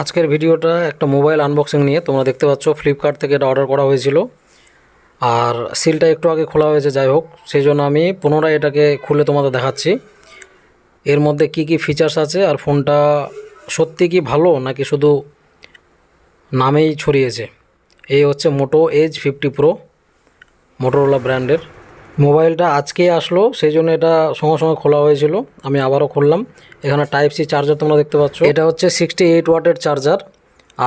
আজকের ভিডিওটা একটা মোবাইল আনবক্সিং নিয়ে। তোমরা দেখতে পাচ্ছ ফ্লিপকার্ট থেকে এটা অর্ডার করা হয়েছিল। আর সিলটা একটু আগে খোলা হয়েছে, যাই হোক। সেই জন্য আমি পুনরায় এটাকে খুলে তোমাদের দেখাচ্ছি। এর মধ্যে কি কি ফিচার্স আছে আর ফোনটা সত্যি কি ভালো নাকি শুধু নামেই ছড়িয়েছে? এই হচ্ছে Moto Edge fifty Pro Motorola ব্র্যান্ডের মোবাইলটা আজকে আসলো সেই জন্য এটা সঙ্গে সঙ্গে খোলা হয়েছিল। আমি আবারও খুললাম। এখানে টাইপ সি চার্জার তোমরা দেখতে পাচ্ছ। এটা হচ্ছে সিক্সটি এইট ওয়াটের চার্জার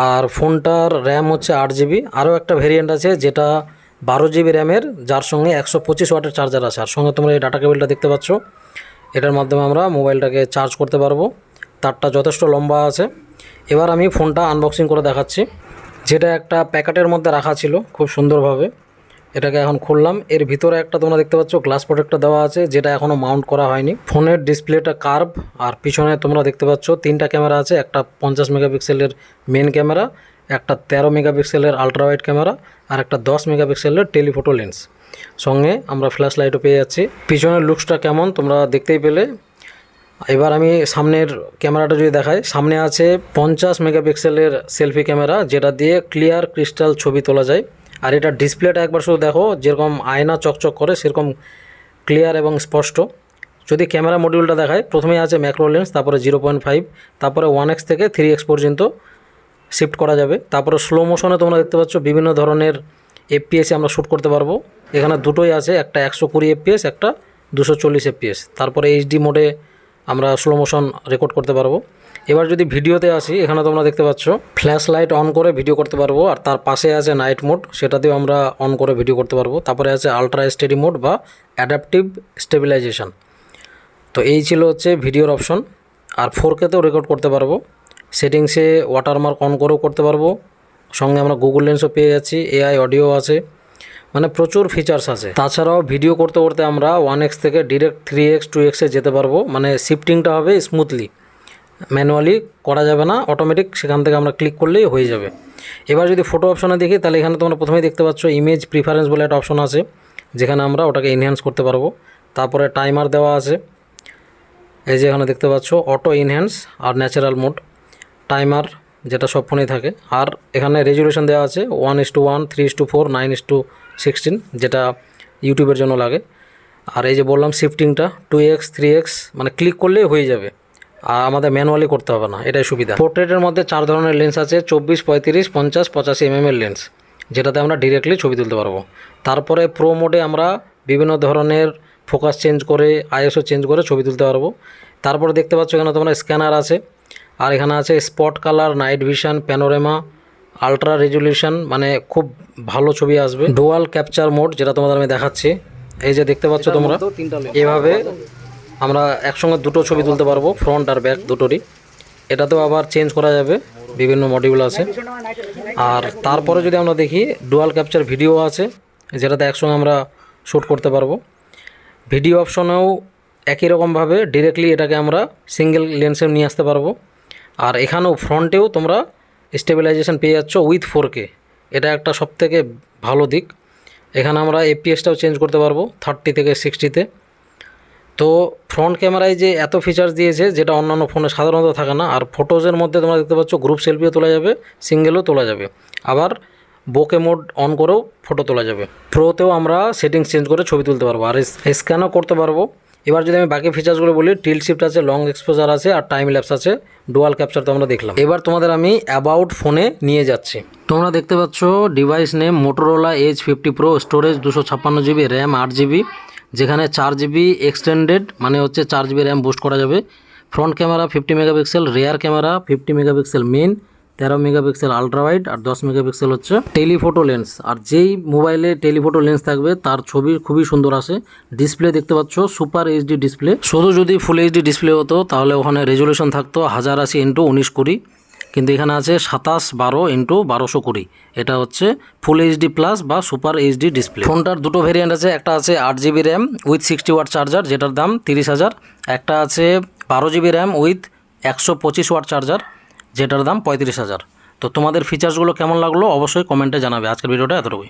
আর ফোনটার র্যাম হচ্ছে আট জিবি আরও একটা ভেরিয়েন্ট আছে যেটা বারো জিবি র্যামের যার সঙ্গে একশো পঁচিশ ওয়াটের চার্জার আছে। আর সঙ্গে তোমরা এই ডাটা কেবিলটা দেখতে পাচ্ছ। এটার মাধ্যমে আমরা মোবাইলটাকে চার্জ করতে পারব। তারটা যথেষ্ট লম্বা আছে। এবার আমি ফোনটা আনবক্সিং করে দেখাচ্ছি। যেটা একটা প্যাকেটের মধ্যে রাখা ছিল, খুব সুন্দরভাবে। এটাকে এখন খুললাম। এর ভিতরে একটা তোমরা দেখতে পাচ্ছ গ্লাস প্রোটেক্টর দেওয়া আছে, যেটা এখনও মাউন্ট করা হয়নি। ফোনের ডিসপ্লেটা কার্ভ আর পিছনে তোমরা দেখতে পাচ্ছ, তিনটা ক্যামেরা আছে, একটা পঞ্চাশ মেগাপিক্সেলের মেন ক্যামেরা একটা তেরো মেগাপিক্সেলের আলট্রা ওয়াইড ক্যামেরা আর একটা দশ মেগাপিক্সেলের টেলিফোটো লেন্স সঙ্গে আমরা ফ্ল্যাশ লাইটও পেয়ে যাচ্ছি। পিছনের লুকসটা কেমন তোমরা দেখতেই পেলে। এবার আমি সামনের ক্যামেরাটা যদি দেখাই, সামনে আছে পঞ্চাশ মেগাপিক্সেলের সেলফি ক্যামেরা যেটা দিয়ে ক্লিয়ার ক্রিস্টাল ছবি তোলা যায়। আর এটা ডিসপ্লেটা একবার শুধু দেখো, যেরকম আয়না চকচক করে, সেরকম ক্লিয়ার এবং স্পষ্ট। যদি ক্যামেরা মডিউলটা দেখায় প্রথমেই আছে ম্যাক্রো লেন্স তারপরে জিরো পয়েন্ট ফাইভ তারপরে ওয়ান এক্স থেকে থ্রি এক্স পর্যন্ত শিফট করা যাবে। তারপরে স্লো মোশনে তোমরা দেখতে পাচ্ছ, বিভিন্ন ধরনের এফপিএসে আমরা শ্যুট করতে পারব। এখানে দুটোই আছে, একটা একশো কুড়ি এফপিএস একটা দুশো চল্লিশ এফপিএস তারপরে এইচডি মোডে আমরা স্লো মোশন রেকর্ড করতে পারব। এবার যদি ভিডিওতে আসি, এখানে তোমরা দেখতে পাচ্ছ ফ্ল্যাশ লাইট অন করে ভিডিও করতে পারব, আর তার পাশে আছে নাইট মোড সেটাতেও আমরা অন করে ভিডিও করতে পারব। তারপরে আছে আলট্রা স্টেডি মোড বা অ্যাডাপটিভ স্টেবিলাইজেশন তো এই ছিল হচ্ছে ভিডিওর অপশন আর ফোর কেতেও রেকর্ড করতে পারব। সেটিংসে ওয়াটারমার্ক অন করেও করতে পারব। সঙ্গে আমরা গুগল লেন্সও পেয়ে যাচ্ছি এআই অডিও আছে। মানে প্রচুর ফিচার্স আছে। তাছাড়াও ভিডিও করতে করতে আমরা ওয়ান এক্স থেকে ডিরেক্ট থ্রি এক্স টু এক্সে যেতে পারব। মানে শিফটিংটা হবে স্মুথলি ম্যানুয়ালি করা যাবে না অটোমেটিক সেখান থেকে আমরা ক্লিক করলেই হয়ে যাবে। এবার যদি ফটো অপশনে দেখি, তাহলে এখানে তোমরা প্রথমেই দেখতে পাচ্ছ ইমেজ প্রিফারেন্স বলে একটা অপশন আছে, যেখানে আমরা ওটাকে এনহ্যান্স করতে পারব। তারপরে টাইমার দেওয়া আছে। এই যে এখানে দেখতে পাচ্ছ অটো ইনহ্যান্স আর ন্যাচারাল মোড টাইমার যেটা সব ফোনেই থাকে। আর এখানে রেজুলেশন দেওয়া আছে one is to one three is to four nine is to sixteen যেটা ইউটিউবের জন্য লাগে। আর এই যে বললাম শিফটিংটা টু এক্স থ্রি এক্স মানে ক্লিক করলেই হয়ে যাবে। আর আমাদের ম্যানুয়ালি করতে হবে না, এটাই সুবিধা। পোর্ট্রেটের মধ্যে চার ধরনের লেন্স আছে, চব্বিশ, পঁয়ত্রিশ, পঞ্চাশ, পঁচাশি এম এর লেন্স যেটাতে আমরা ডিরেক্টলি ছবি তুলতে পারব। তারপরে প্রো মোডে আমরা বিভিন্ন ধরনের ফোকাস চেঞ্জ করে আইএসও চেঞ্জ করে ছবি তুলতে পারব। তারপরে দেখতে পাচ্ছ এখানে তোমরা স্ক্যানার আছে। আর এখানে আছে spot colour night vision panorama ultra resolution মানে খুব ভালো ছবি আসবে। ডুয়াল ক্যাপচার মোড যেটা তোমাদের আমি দেখাচ্ছি। এই যে দেখতে পাচ্ছ তোমরা এভাবে আমরা একসঙ্গে দুটো ছবি তুলতে পারব ফ্রন্ট আর ব্যাক দুটোরই। এটাতেও আবার চেঞ্জ করা যাবে বিভিন্ন মডিউল আছে। আর তারপরে যদি আমরা দেখি ডুয়াল ক্যাপচার ভিডিও আছে যেটাতে একসঙ্গে আমরা শ্যুট করতে পারব। ভিডিও অপশনেও একই রকমভাবে ডিরেক্টলি এটাকে আমরা সিঙ্গেল লেন্সে নিয়ে আসতে পারব। আর এখানেও ফ্রন্টেও তোমরা স্টেবিলাইজেশন পেয়ে যাচ্ছ উইথ ফোর কে এটা একটা সবথেকে ভালো দিক। এখানে আমরা এপিএসটাও চেঞ্জ করতে পারব থার্টি থেকে সিক্সটিতে তো। ফ্রন্ট ক্যামেরায় যে এত ফিচার্স দিয়েছে, যেটা অন্যান্য ফোনে সাধারণত থাকে না, আর ফটোজের মধ্যে তোমরা দেখতে পাচ্ছ গ্রুপ সেলফিও তোলা যাবে সিঙ্গেলও তোলা যাবে। আবার বোকে মোড অন করেও ফটো তোলা যাবে। প্রোতেও আমরা সেটিংস চেঞ্জ করে ছবি তুলতে পারব, আর স্ক্যানও করতে পারব। এবার যদি আমি বাকি ফিচার্সগুলো বলি টিল শিফট আছে লং এক্সপোজার আছে আর টাইম ল্যাপস আছে ডুয়াল ক্যাপচার তো আমরা দেখলাম। এবার তোমাদের আমি অ্যাবাউট ফোনে নিয়ে যাচ্ছি। তোমরা দেখতে পাচ্ছ device name Motorola edge fifty pro storage দুশো ছাপ্পান্ন জিবি র্যাম আট জিবি যেখানে চার জিবি এক্সটেন্ডেড মানে হচ্ছে চার জিবি র্যাম বুস্ট করা যাবে। Front camera fifty megapixel rear camera fifty megapixel main তেরো মেগাপিক্সেল আলট্রা ওয়াইড আর দশ মেগাপিক্সেল হচ্ছে টেলিফোটো লেন্স আর যেই মোবাইলে টেলিফোটো লেন্স থাকবে, তার ছবি খুবই সুন্দর আসে। ডিসপ্লে দেখতে পাচ্ছ সুপার এইচডি ডিসপ্লে শুধু যদি ফুল এইচডি ডিসপ্লে হতো, তাহলে ওখানে রেজলিউশন থাকতো হাজার আশি ইন্টু উনিশ কুড়ি। কিন্তু এখানে আছে সাতাশ বারো ইন্টু বারোশো কুড়ি। এটা হচ্ছে ফুল এইচডি প্লাস বা সুপার এইচডি ডিসপ্লে ফোনটার দুটো ভেরিয়েন্ট আছে, একটা আছে আট GB RAM with sixty watt charger যেটার দাম তিরিশ হাজার। একটা আছে বারো জিবি র্যাম উইথ একশো পঁচিশ ওয়াট চার্জার যেটার দাম পঁয়ত্রিশ হাজার। তো তোমাদের ফিচার্সগুলো কেমন লাগল অবশ্যই কমেন্টে জানাবে। আজকের ভিডিওটা এতটুকুই।